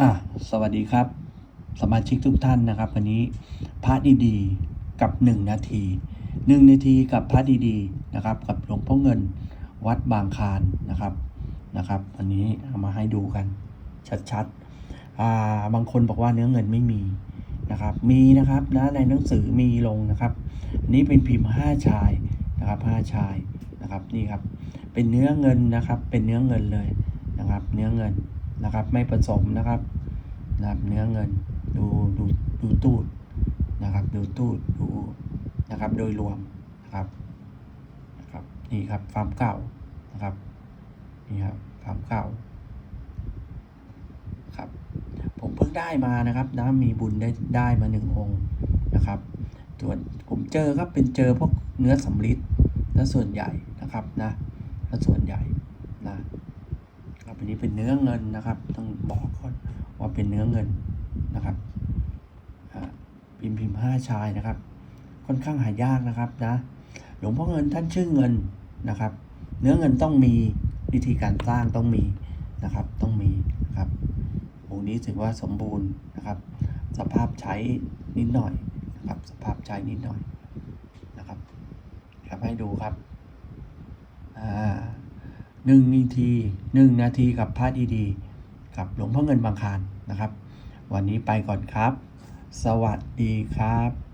อะสวัสดีครับ สมาชิกทุกท่านนะครับ วันนี้พระดีๆกับหนึ่งนาทีหนึ่งนาทีกับพระดีๆนะครับ กับหลวงพ่อเงินวัดบางคานนะครับนะครับ วันนี้เอามาให้ดูกันชัดๆอ่าบางคนบอกว่าเนื้อเงินไม่มีนะครับ มีนะครับนะในหนังสือมีลงนะครับอันนี้เป็นพิมพ์ห้าชายนะครับห้าชายนะครับนี่ครับ เป็นเนื้อเงินนะครับ เป็นเนื้อเงินเลยนะครับ เนื้อเงิน นะครับ ไม่ผสมนะครับนะครับ เนื้อเงินดูดูดูตูดนะครับ ดูตูดดูนะครับ โดยรวมนะครับนะครับนี่ครับฟาร์มเก่านะครับนี่ครับฟาร์มเก่าครับ ผมเพิ่งได้มานะครับนะมีบุญได้ได้มาหนึ่งองค์นะครับส่วนผมเจอครับเป็นเจอพวกเนื้อสำลิดและส่วนใหญ่นะครับนะและส่วนใหญ่ันนี้เป็นเนื้อเงินนะครับ ต้องบอกก่อนว่าเป็นเนื้อเงินนะครับพิมพ์พิมพ์ห้าชายนะครับ ค่อนข้างหายากนะครับนะหลวงพ่อเงินท่านชื่อเงินนะครับ เนื้อเงินต้องมีวิธีการสร้างต้องมีนะครับ ต้องมีนะครับองค์นี้ถือว่าสมบูรณ์นะครับ สภาพใช้นิดหน่อยนะครับ สภาพใช้นิดหน่อยนะครับครับให้ดูครับอ่า หนึ่งนาทีหนึ่งนาทีกับพระดีๆกับหลวงพ่อเงินบางคารนะครับ วันนี้ไปก่อนครับ สวัสดีครับ